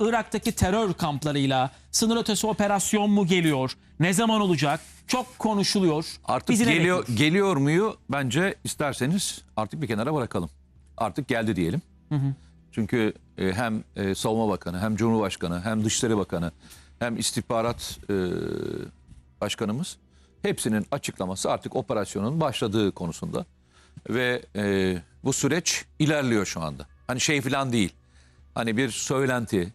Irak'taki terör kamplarıyla sınır ötesi operasyon mu geliyor? Ne zaman olacak? Çok konuşuluyor. Artık Bizi ne geliyor bekliyor? geliyor muyu bence isterseniz artık bir kenara bırakalım. Artık geldi diyelim. Çünkü e, hem e, Savunma Bakanı hem Cumhurbaşkanı hem Dışişleri Bakanı hem istihbarat e, başkanımız hepsinin açıklaması artık operasyonun başladığı konusunda. Ve e, bu süreç ilerliyor şu anda. Hani şey falan değil. Hani bir söylenti.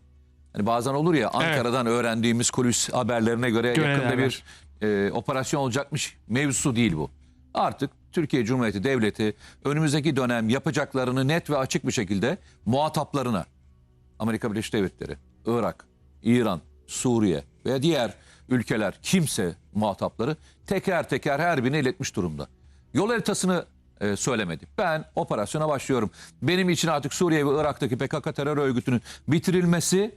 Hani bazen olur ya Ankara'dan öğrendiğimiz kulis haberlerine göre Göreler yakında bir e, operasyon olacakmış mevzusu değil bu. Artık Türkiye Cumhuriyeti Devleti önümüzdeki dönem yapacaklarını net ve açık bir şekilde muhataplarına Amerika Birleşik Devletleri, Irak, İran, Suriye veya diğer ülkeler kimse muhatapları teker teker her birine iletmiş durumda. Yol haritasını e, söylemedi. Ben operasyona başlıyorum. Benim için artık Suriye ve Irak'taki PKK terör örgütünün bitirilmesi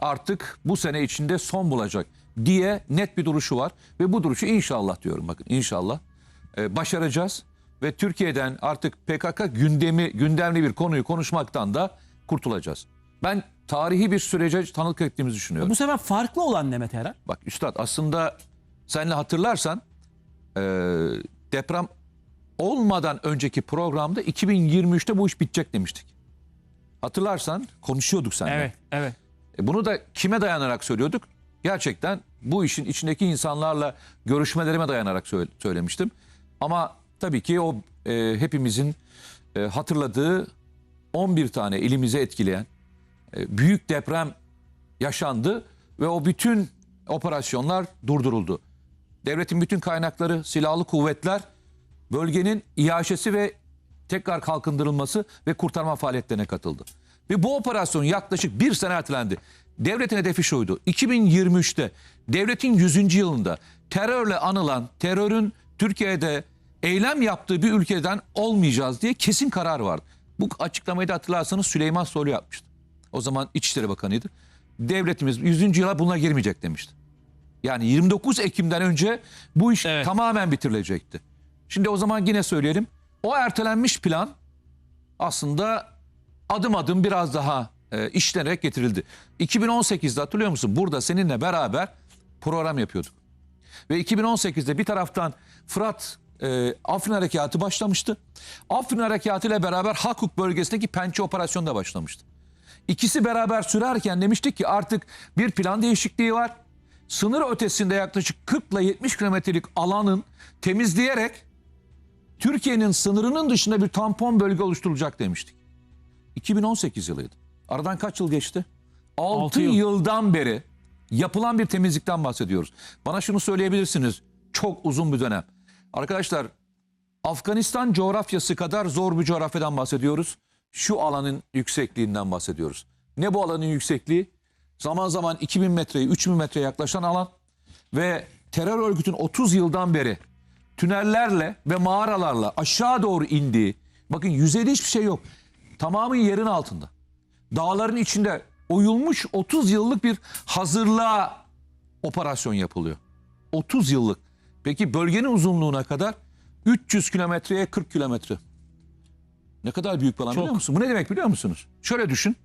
artık bu sene içinde son bulacak diye net bir duruşu var. Ve bu duruşu inşallah diyorum bakın inşallah e, başaracağız. Ve Türkiye'den artık PKK gündemi gündemli bir konuyu konuşmaktan da kurtulacağız. Ben tarihi bir sürece tanıklık ettiğimizi düşünüyorum. Bu sefer farklı olan ne Mete Erer? Bak Üstad aslında senle hatırlarsan e, deprem olmadan önceki programda 2023'te bu iş bitecek demiştik. Hatırlarsan konuşuyorduk seninle. Evet, evet. E, Bunu da kime dayanarak söylüyorduk? Gerçekten bu işin içindeki insanlarla görüşmelerime dayanarak söyle- söylemiştim. Ama tabii ki o e, hepimizin e, hatırladığı 11 tane ilimizi etkileyen e, büyük deprem yaşandı ve o bütün operasyonlar durduruldu. Devletin bütün kaynakları, silahlı kuvvetler bölgenin iaşesi ve tekrar kalkındırılması ve kurtarma faaliyetlerine katıldı. Ve bu operasyon yaklaşık bir sene ertelendi. Devletin hedefi şuydu. 2023'te devletin 100. yılında terörle anılan, terörün Türkiye'de eylem yaptığı bir ülkeden olmayacağız diye kesin karar vardı. Bu açıklamayı da hatırlarsanız Süleyman Soylu yapmıştı. O zaman İçişleri Bakanıydı. Devletimiz 100. yıla buna girmeyecek demişti. Yani 29 Ekim'den önce bu iş Evet. tamamen bitirilecekti. Şimdi o zaman yine söyleyelim. O ertelenmiş plan aslında adım adım biraz daha e, işlenerek getirildi. 2018'de hatırlıyor musun? Burada seninle beraber program yapıyorduk. Ve 2018'de bir taraftan Fırat e, Afrin Harekatı başlamıştı. Afrin Harekatı ile beraber Hakuk bölgesindeki Pençe Operasyonu da başlamıştı. İkisi beraber sürerken demiştik ki artık bir plan değişikliği var. Sınır ötesinde yaklaşık 40 ile 70 kilometrelik alanın temizleyerek Türkiye'nin sınırının dışında bir tampon bölge oluşturulacak demiştik. 2018 yılıydı. Aradan kaç yıl geçti? 6 Altı yıl. yıldan beri yapılan bir temizlikten bahsediyoruz. Bana şunu söyleyebilirsiniz. Çok uzun bir dönem. Arkadaşlar Afganistan coğrafyası kadar zor bir coğrafyadan bahsediyoruz. Şu alanın yüksekliğinden bahsediyoruz. Ne bu alanın yüksekliği? Zaman zaman 2000 metreye 3000 metreye yaklaşan alan ve terör örgütün 30 yıldan beri tünellerle ve mağaralarla aşağı doğru indiği bakın yüzeyde hiçbir şey yok. Tamamı yerin altında. Dağların içinde oyulmuş 30 yıllık bir hazırlığa operasyon yapılıyor. 30 yıllık. Peki bölgenin uzunluğuna kadar 300 kilometreye 40 kilometre. Ne kadar büyük bir alan Çok. biliyor musun? Bu ne demek biliyor musunuz? Şöyle düşün.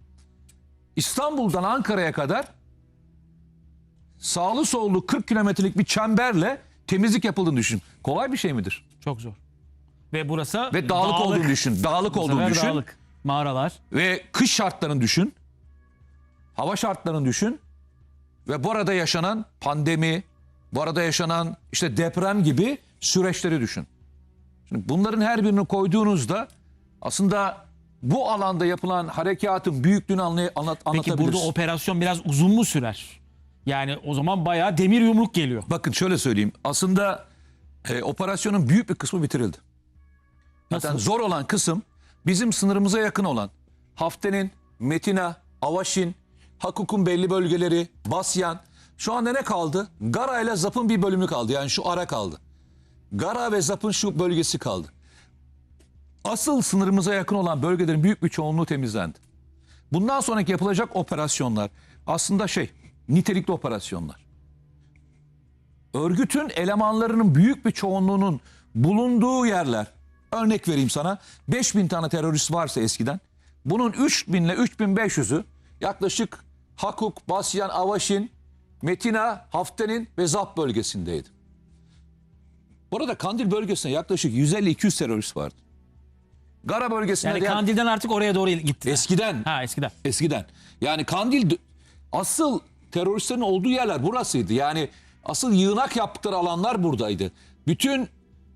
İstanbul'dan Ankara'ya kadar sağlı sollu 40 kilometrelik bir çemberle temizlik yapıldığını düşün. Kolay bir şey midir? Çok zor. Ve burası Ve dağlık, olduğunu düşün. Dağlık Bu olduğunu sefer düşün. dağlık. Mağaralar. Ve kış şartlarını düşün. Hava şartlarını düşün. Ve bu arada yaşanan pandemi, bu arada yaşanan işte deprem gibi süreçleri düşün. Şimdi bunların her birini koyduğunuzda aslında bu alanda yapılan harekatın büyüklüğünü anlay- anlat, Peki anlatabiliriz. burada operasyon biraz uzun mu sürer? Yani o zaman bayağı demir yumruk geliyor. Bakın şöyle söyleyeyim. Aslında e, operasyonun büyük bir kısmı bitirildi. Zaten Nasıl? zor olan kısım bizim sınırımıza yakın olan Hafte'nin, Metina, Avaşin, Hakuk'un belli bölgeleri, Basyan. Şu anda ne kaldı? Gara ile Zap'ın bir bölümü kaldı. Yani şu ara kaldı. Gara ve Zap'ın şu bölgesi kaldı. Asıl sınırımıza yakın olan bölgelerin büyük bir çoğunluğu temizlendi. Bundan sonraki yapılacak operasyonlar aslında şey, nitelikli operasyonlar örgütün elemanlarının büyük bir çoğunluğunun bulunduğu yerler. Örnek vereyim sana. 5000 tane terörist varsa eskiden bunun 3000 ile 3500'ü yaklaşık Hakuk, Basyan, Avaşin, Metina, Haftenin ve Zap bölgesindeydi. Bu arada Kandil bölgesinde yaklaşık 150-200 terörist vardı. Gara bölgesinde Yani diğer- Kandil'den artık oraya doğru gitti. eskiden Ha eskiden. eskiden. Yani Kandil asıl teröristlerin olduğu yerler burasıydı. Yani asıl yığınak yaptıkları alanlar buradaydı. Bütün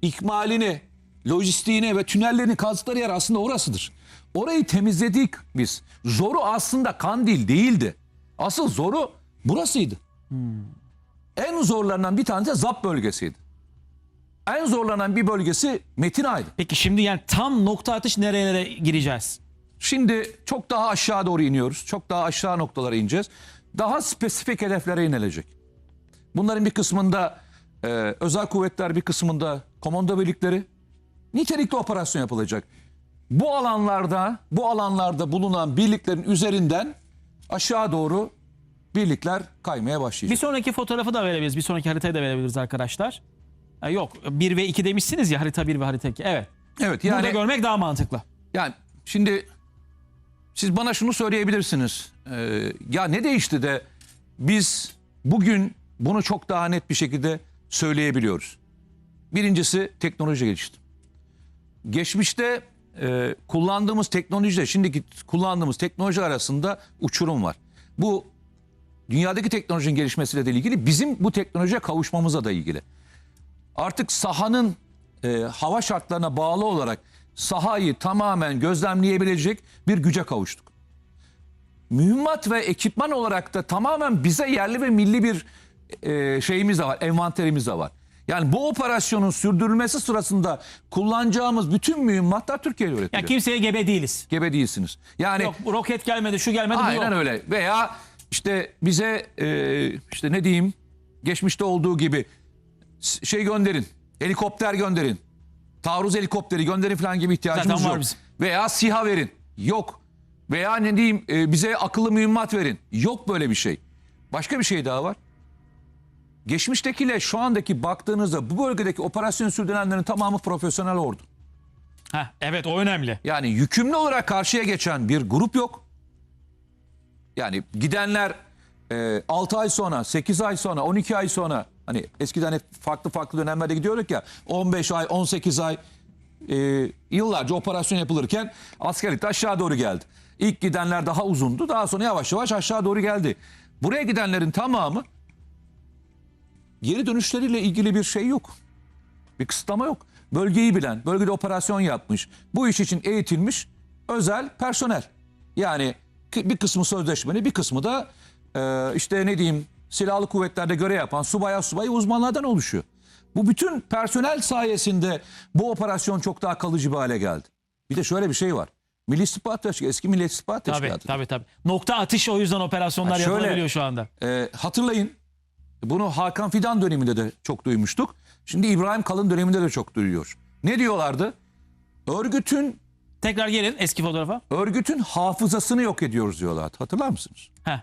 ikmalini, lojistiğini ve tünellerini kazdıkları yer aslında orasıdır. Orayı temizledik biz. Zoru aslında Kandil değildi. Asıl zoru burasıydı. En zorlarından bir tanesi Zap bölgesiydi. En zorlanan bir bölgesi Metina'ydı. Peki şimdi yani tam nokta atış nerelere gireceğiz? Şimdi çok daha aşağı doğru iniyoruz. Çok daha aşağı noktalara ineceğiz. Daha spesifik hedeflere inilecek. Bunların bir kısmında e, özel kuvvetler, bir kısmında komando birlikleri nitelikli operasyon yapılacak. Bu alanlarda, bu alanlarda bulunan birliklerin üzerinden aşağı doğru birlikler kaymaya başlayacak. Bir sonraki fotoğrafı da verebiliriz. Bir sonraki haritayı da verebiliriz arkadaşlar. Yok 1 ve 2 demişsiniz ya harita 1 ve harita 2. Evet. evet Burada yani görmek daha mantıklı. Yani şimdi siz bana şunu söyleyebilirsiniz. Ee, ya ne değişti de biz bugün bunu çok daha net bir şekilde söyleyebiliyoruz. Birincisi teknoloji gelişti. Geçmişte e, kullandığımız teknolojiyle şimdiki kullandığımız teknoloji arasında uçurum var. Bu dünyadaki teknolojinin gelişmesiyle de ilgili bizim bu teknolojiye kavuşmamıza da ilgili artık sahanın e, hava şartlarına bağlı olarak sahayı tamamen gözlemleyebilecek bir güce kavuştuk. Mühimmat ve ekipman olarak da tamamen bize yerli ve milli bir e, şeyimiz de var, envanterimiz de var. Yani bu operasyonun sürdürülmesi sırasında kullanacağımız bütün mühimmatlar Türkiye'de Ya üretiliyor. kimseye gebe değiliz. Gebe değilsiniz. Yani Yok roket gelmedi, şu gelmedi, bu Aynen yok. öyle. Veya işte bize e, işte ne diyeyim geçmişte olduğu gibi s- şey gönderin. Helikopter gönderin. Taarruz helikopteri gönderin falan gibi ihtiyacımız Zaten var yok. bizim. Veya SİHA verin. Yok. Veya ne diyeyim e, bize akıllı mühimmat verin. Yok böyle bir şey. Başka bir şey daha var. Geçmiştekiyle şu andaki baktığınızda bu bölgedeki operasyon sürdürenlerin tamamı profesyonel ordu. Heh, evet o önemli. Yani yükümlü olarak karşıya geçen bir grup yok. Yani gidenler e, 6 ay sonra, 8 ay sonra, 12 ay sonra hani eskiden hep farklı farklı dönemlerde gidiyorduk ya 15 ay, 18 ay e, yıllarca operasyon yapılırken askerlikte aşağı doğru geldi. İlk gidenler daha uzundu. Daha sonra yavaş yavaş aşağı doğru geldi. Buraya gidenlerin tamamı geri dönüşleriyle ilgili bir şey yok. Bir kısıtlama yok. Bölgeyi bilen, bölgede operasyon yapmış, bu iş için eğitilmiş özel personel. Yani bir kısmı sözleşmeli, bir kısmı da e, işte ne diyeyim silahlı kuvvetlerde görev yapan subaya subay uzmanlardan oluşuyor. Bu bütün personel sayesinde bu operasyon çok daha kalıcı bir hale geldi. Bir de şöyle bir şey var. Milli İstihbarat Teşkilatı, eski Milli İstihbarat Tabii Teşkilatı. tabii tabii. Nokta atış o yüzden operasyonlar Ha, şöyle- yapılabiliyor şu anda. E, hatırlayın bunu Hakan Fidan döneminde de çok duymuştuk. Şimdi İbrahim Kalın döneminde de çok duyuyor. Ne diyorlardı? Örgütün Tekrar gelin eski fotoğrafa. örgütün hafızasını yok ediyoruz diyorlardı. Hatırlar mısınız? Heh.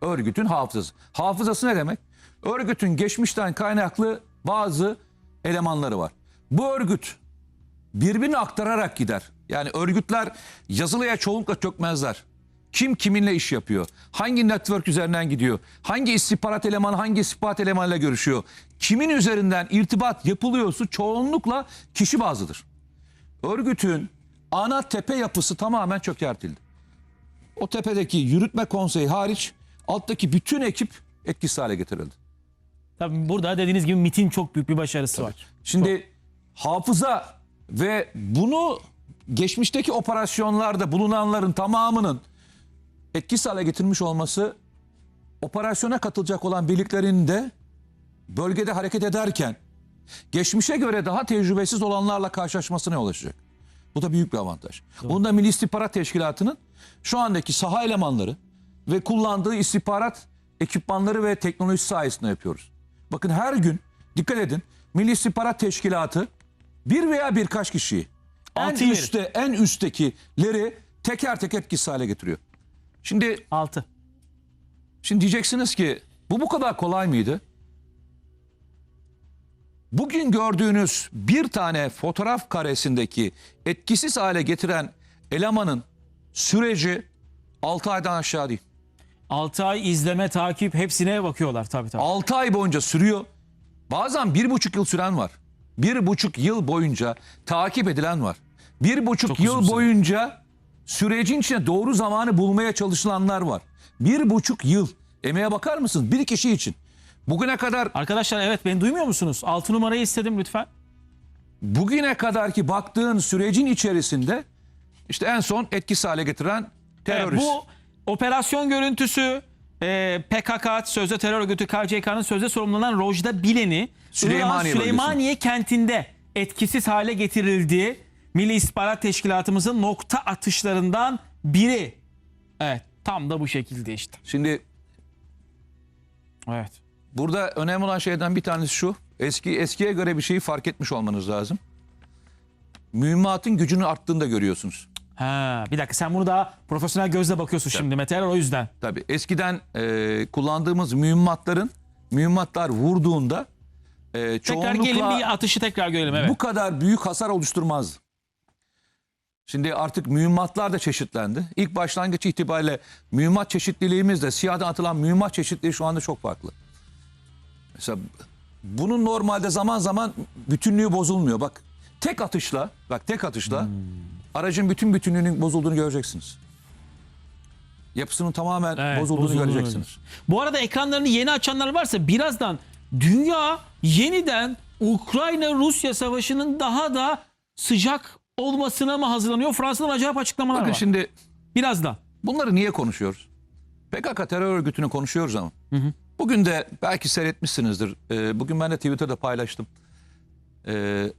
Örgütün hafızası. Hafızası ne demek? Örgütün geçmişten kaynaklı bazı elemanları var. Bu örgüt birbirini aktararak gider. Yani örgütler yazılıya çoğunlukla çökmezler. Kim kiminle iş yapıyor? Hangi network üzerinden gidiyor? Hangi istihbarat elemanı hangi istihbarat elemanıyla görüşüyor? Kimin üzerinden irtibat yapılıyorsa çoğunlukla kişi bazıdır. Örgütün ana tepe yapısı tamamen çökertildi. O tepedeki yürütme konseyi hariç alttaki bütün ekip etkisiz hale getirildi. Tabii burada dediğiniz gibi MIT'in çok büyük bir başarısı var. Şimdi hafıza ve bunu geçmişteki operasyonlarda bulunanların tamamının etkisiz hale getirmiş olması operasyona katılacak olan birliklerin de bölgede hareket ederken geçmişe göre daha tecrübesiz olanlarla karşılaşmasına yol açacak. Bu da büyük bir avantaj. Bunu da Milli İstihbarat Teşkilatı'nın şu andaki saha elemanları ve kullandığı istihbarat ekipmanları ve teknolojisi sayesinde yapıyoruz. Bakın her gün dikkat edin Milli İstihbarat Teşkilatı bir veya birkaç kişiyi en üstte en üsttekileri teker teker etkisiz hale getiriyor. Şimdi 6. Şimdi diyeceksiniz ki bu bu kadar kolay mıydı? Bugün gördüğünüz bir tane fotoğraf karesindeki etkisiz hale getiren elemanın süreci 6 aydan aşağı değil. 6 ay izleme, takip hepsine bakıyorlar tabii tabii. 6 ay boyunca sürüyor. Bazen bir buçuk yıl süren var. Bir buçuk yıl boyunca takip edilen var. Bir buçuk Çok uzun yıl süre. boyunca sürecin içine doğru zamanı bulmaya çalışılanlar var. Bir buçuk yıl. Emeğe bakar mısınız? Bir kişi için. Bugüne kadar Arkadaşlar evet beni duymuyor musunuz? 6 numarayı istedim lütfen. bugüne kadar ki baktığın sürecin içerisinde işte en son etkisiz hale getiren Evet, terörist. bu operasyon görüntüsü e, PKK sözde terör örgütü KCK'nın sözde sorumlulanan Rojda Bilen'i Süleymaniye Süleymaniye kentinde etkisiz hale getirildiği Milli İstihbarat Teşkilatımızın nokta atışlarından biri. Evet tam da bu şekilde işte. Şimdi Evet. Burada önemli olan şeyden bir tanesi şu. Eski eskiye göre bir şeyi fark etmiş olmanız lazım. Mühimmatın gücünün arttığını da görüyorsunuz. Ha, bir dakika sen bunu daha profesyonel gözle bakıyorsun şimdi Mete o yüzden. Tabii eskiden e, kullandığımız mühimmatların mühimmatlar vurduğunda e, Tekrar çoğunlukla gelin bir atışı tekrar görelim evet. bu kadar büyük hasar oluşturmazdı. Şimdi artık mühimmatlar da çeşitlendi. İlk başlangıç itibariyle mühimmat çeşitliliğimizle siyahdan atılan mühimmat çeşitliliği şu anda çok farklı. Mesela bunun normalde zaman zaman bütünlüğü bozulmuyor. Bak tek atışla, bak tek atışla Hmm. aracın bütün bütünlüğünün bozulduğunu göreceksiniz. Yapısının tamamen Evet, bozulduğunu bozulduğunu göreceksiniz. Bu arada ekranlarını yeni açanlar varsa birazdan dünya yeniden Ukrayna-Rusya savaşının daha da sıcak olmasına mı hazırlanıyor? Fransa'dan acayip açıklamalar Bakın var. şimdi Birazdan. Bunları niye konuşuyoruz? PKK terör örgütünü konuşuyoruz ama. Bugün de belki seyretmişsinizdir. Ee, bugün ben de Twitter'da paylaştım. Ee,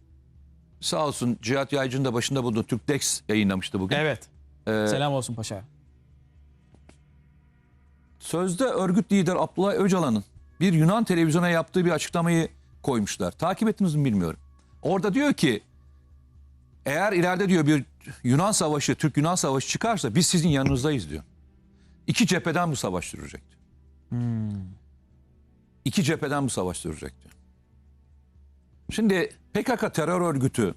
sağ olsun Cihat Yaycı'nın da başında bulunduğu Türkdex yayınlamıştı bugün. Evet. Ee, Selam olsun paşa. Sözde örgüt lider Abdullah Öcalan'ın bir Yunan televizyona yaptığı bir açıklamayı koymuşlar. Takip ettiniz mi bilmiyorum. Orada diyor ki eğer ileride diyor bir Yunan savaşı, Türk-Yunan savaşı çıkarsa biz sizin yanınızdayız diyor. İki cepheden bu savaş sürecek diyor. İki cepheden bu savaş sürecek diyor. Şimdi PKK terör örgütü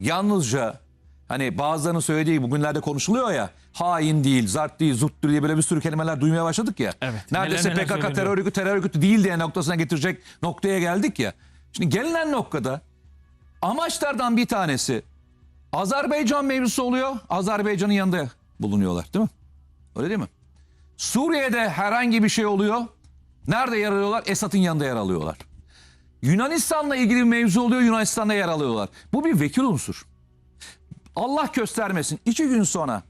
yalnızca hani bazılarının söylediği bugünlerde konuşuluyor ya hain değil, zart değil, zurt diye böyle bir sürü kelimeler duymaya başladık ya. Evet. Neredeyse Neler neler PKK terör örgütü terör örgütü değil diye noktasına getirecek noktaya geldik ya. Şimdi gelinen noktada amaçlardan bir tanesi Azerbaycan mevzusu oluyor. Azerbaycan'ın yanında bulunuyorlar değil mi? Öyle değil mi? Suriye'de herhangi bir şey oluyor. Nerede yer alıyorlar? Esad'ın yanında yer alıyorlar. Yunanistan'la ilgili bir mevzu oluyor. Yunanistan'da yer alıyorlar. Bu bir vekil unsur. Allah göstermesin. iki gün sonra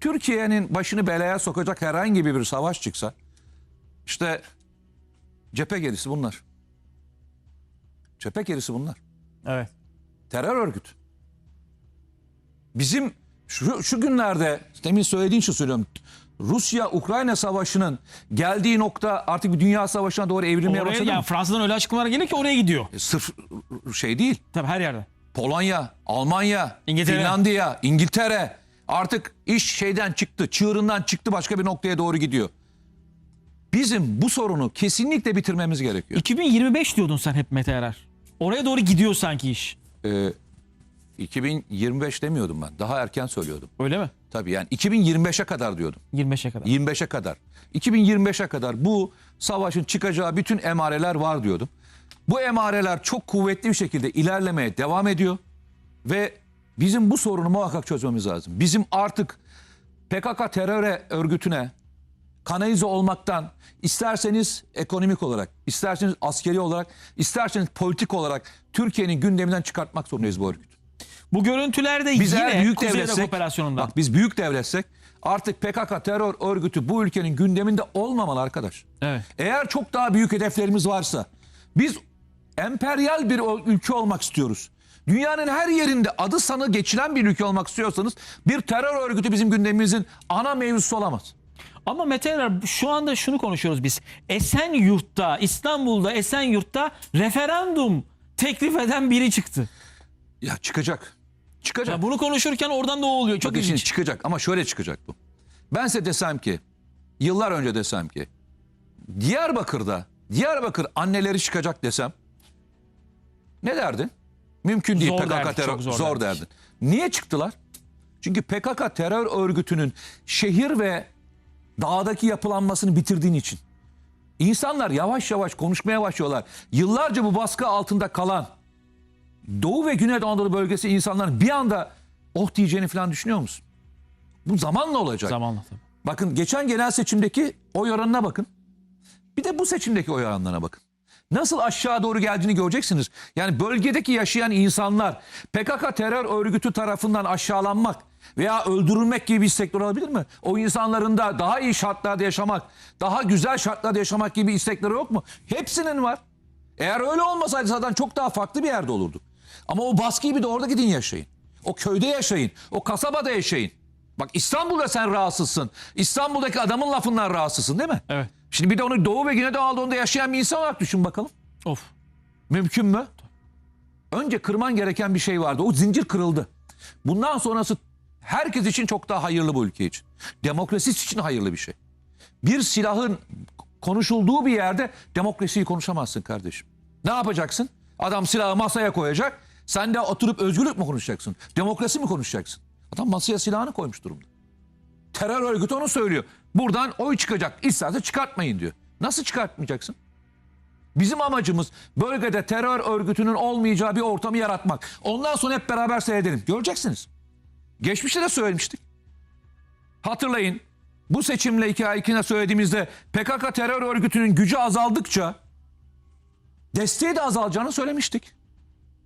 Türkiye'nin başını belaya sokacak herhangi bir savaş çıksa işte cephe gerisi bunlar. Cephe gerisi bunlar Evet. terör örgütü. Bizim şu, şu günlerde demin söylediğin için söylüyorum. Rusya-Ukrayna savaşının geldiği nokta artık bir dünya savaşına doğru evrilmeye Oraya, başladı yani mı? Fransa'dan öyle açıklamalar geliyor ki oraya gidiyor. Sırf şey değil. Tabii her yerde. Polonya, Almanya, İngiltere. Finlandiya, İngiltere artık iş şeyden çıktı, çığırından çıktı başka bir noktaya doğru gidiyor. Bizim bu sorunu kesinlikle bitirmemiz gerekiyor. 2025 diyordun sen hep Mete Erer. Oraya doğru gidiyor sanki iş. Ee, 2025 demiyordum ben. Daha erken söylüyordum. Öyle mi? Tabii yani 2025'e kadar diyordum. 25'e kadar. 25'e kadar. 2025'e kadar bu savaşın çıkacağı bütün emareler var diyordum. Bu emareler çok kuvvetli bir şekilde ilerlemeye devam ediyor ve bizim bu sorunu muhakkak çözmemiz lazım. Bizim artık PKK terör örgütüne kanalize olmaktan isterseniz ekonomik olarak, isterseniz askeri olarak, isterseniz politik olarak Türkiye'nin gündeminden çıkartmak zorundayız bu örgüt. Bu görüntülerde Biz yine büyük Kuzey devletsek, operasyonundan. bak biz büyük devletsek artık PKK terör örgütü bu ülkenin gündeminde olmamalı arkadaş. Evet. Eğer çok daha büyük hedeflerimiz varsa biz emperyal bir ülke olmak istiyoruz. Dünyanın her yerinde adı sanı geçilen bir ülke olmak istiyorsanız bir terör örgütü bizim gündemimizin ana mevzusu olamaz. Ama Mete Erer şu anda şunu konuşuyoruz biz. Esenyurt'ta, İstanbul'da Esenyurt'ta referandum teklif eden biri çıktı. Ya çıkacak. Çıkacak. Ya bunu konuşurken oradan da o oluyor. Çok Bakın ilginç. çıkacak ama şöyle çıkacak bu. Ben size desem ki yıllar önce desem ki Diyarbakır'da Diyarbakır anneleri çıkacak desem ne derdin? Mümkün değil Zor PKK derdik, terör zor zor, derdik. derdin. Niye çıktılar? Çünkü PKK terör örgütünün şehir ve Dağdaki yapılanmasını bitirdiğin için. İnsanlar yavaş yavaş konuşmaya başlıyorlar. Yıllarca bu baskı altında kalan Doğu ve Güneydoğu Anadolu bölgesi insanların bir anda oh diyeceğini falan düşünüyor musun? Bu zamanla olacak. Zamanla tabii. Bakın geçen genel seçimdeki oy oranına bakın. Bir de bu seçimdeki oy oranlarına bakın. Nasıl aşağı doğru geldiğini göreceksiniz. Yani bölgedeki yaşayan insanlar PKK terör örgütü tarafından aşağılanmak veya öldürülmek gibi bir istekler olabilir mi? O insanların da daha iyi şartlarda yaşamak, daha güzel şartlarda yaşamak gibi istekleri yok mu? Hepsinin var. Eğer öyle olmasaydı zaten çok daha farklı bir yerde olurdu. Ama o baskıyı bir de orada gidin yaşayın. O köyde yaşayın. O kasabada yaşayın. Bak İstanbul'da sen rahatsızsın. İstanbul'daki adamın lafından rahatsızsın değil mi? Evet. Şimdi bir de onu Doğu ve Güneydoğu Anadolu'da yaşayan bir insan olarak düşün bakalım. Of. Mümkün mü? Önce kırman gereken bir şey vardı. O zincir kırıldı. Bundan sonrası herkes için çok daha hayırlı bu ülke için. Demokrasi için hayırlı bir şey. Bir silahın konuşulduğu bir yerde demokrasiyi konuşamazsın kardeşim. Ne yapacaksın? Adam silahı masaya koyacak. Sen de oturup özgürlük mü konuşacaksın? Demokrasi mi konuşacaksın? Adam masaya silahını koymuş durumda. Terör örgütü onu söylüyor. Buradan oy çıkacak. İsterse çıkartmayın diyor. Nasıl çıkartmayacaksın? Bizim amacımız bölgede terör örgütünün olmayacağı bir ortamı yaratmak. Ondan sonra hep beraber seyredelim. Göreceksiniz. Geçmişte de söylemiştik. Hatırlayın. Bu seçimle iki ay söylediğimizde PKK terör örgütünün gücü azaldıkça desteği de azalacağını söylemiştik.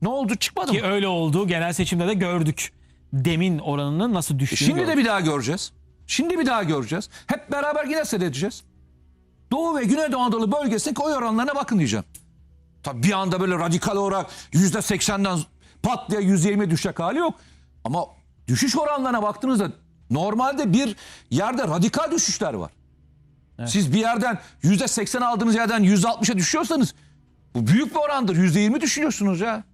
Ne oldu? Çıkmadı mı? Ki öyle oldu. Genel seçimde de gördük. Demin oranının nasıl düştüğünü Şimdi de gördük. bir daha göreceğiz. Şimdi bir daha göreceğiz. Hep beraber yine seyredeceğiz. Doğu ve Güneydoğu Anadolu bölgesindeki oy oranlarına bakın diyeceğim. Tabii bir anda böyle radikal olarak yüzde seksenden pat diye yüzde yirmi düşecek hali yok. Ama düşüş oranlarına baktığınızda normalde bir yerde radikal düşüşler var. Siz bir yerden yüzde seksen aldığınız yerden yüzde altmışa düşüyorsanız bu büyük bir orandır. Yüzde yirmi düşünüyorsunuz ya.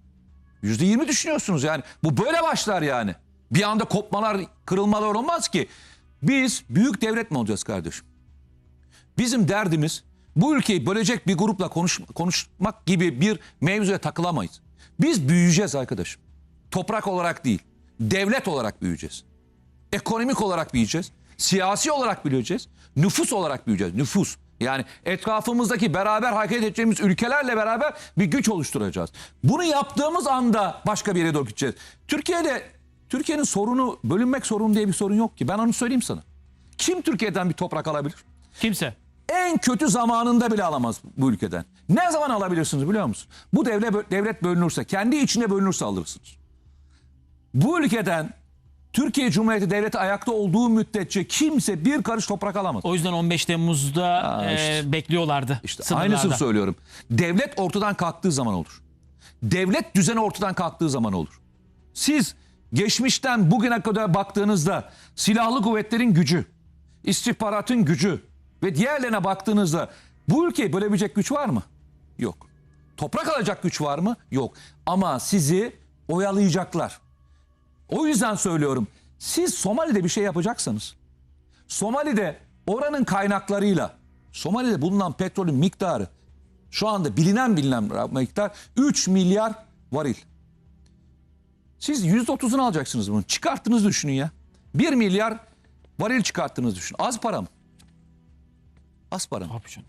Yüzde yirmi düşünüyorsunuz yani. Bu böyle başlar yani. Bir anda kopmalar, kırılmalar olmaz ki. Biz büyük devlet mi olacağız kardeşim? Bizim derdimiz bu ülkeyi bölecek bir grupla konuş, konuşmak gibi bir mevzuya takılamayız. Biz büyüyeceğiz arkadaşım. Toprak olarak değil, devlet olarak büyüyeceğiz. Ekonomik olarak büyüyeceğiz. Siyasi olarak büyüyeceğiz. Nüfus olarak büyüyeceğiz. Nüfus. Yani etrafımızdaki beraber hareket edeceğimiz ülkelerle beraber bir güç oluşturacağız. Bunu yaptığımız anda başka bir yere doğru gideceğiz. Türkiye'de Türkiye'nin sorunu bölünmek sorunu diye bir sorun yok ki. Ben onu söyleyeyim sana. Kim Türkiye'den bir toprak alabilir? Kimse. En kötü zamanında bile alamaz bu ülkeden. Ne zaman alabilirsiniz biliyor musun? Bu devlet, devlet bölünürse, kendi içinde bölünürse alırsınız. Bu ülkeden Türkiye Cumhuriyeti Devleti ayakta olduğu müddetçe kimse bir karış toprak alamaz. O yüzden 15 Temmuz'da Aa, e, işte. bekliyorlardı. İşte sınırlarda. aynısını söylüyorum. Devlet ortadan kalktığı zaman olur. Devlet düzeni ortadan kalktığı zaman olur. Siz geçmişten bugüne kadar baktığınızda silahlı kuvvetlerin gücü, istihbaratın gücü ve diğerlerine baktığınızda bu ülkeyi bölebilecek güç var mı? Yok. Toprak alacak güç var mı? Yok. Ama sizi oyalayacaklar. O yüzden söylüyorum. Siz Somali'de bir şey yapacaksanız Somali'de oranın kaynaklarıyla Somali'de bulunan petrolün miktarı şu anda bilinen bilinen miktar 3 milyar varil. Siz %30'unu alacaksınız bunun. Çıkarttığınızı düşünün ya. 1 milyar varil çıkarttığınızı düşünün. Az para mı? Az para mı? Ne yapacaksın?